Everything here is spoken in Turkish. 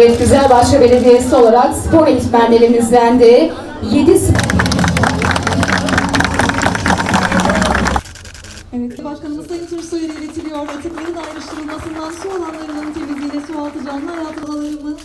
Evet Güzelbahçe Belediyesi olarak spor eğitmenlerimizden de 7 Evet, Başkanımız Sayın Tursoy'a iletiliyor. Atıkların ayrıştırılmasından su alanlarının temizliğine, su altı canlı hayat alanlarının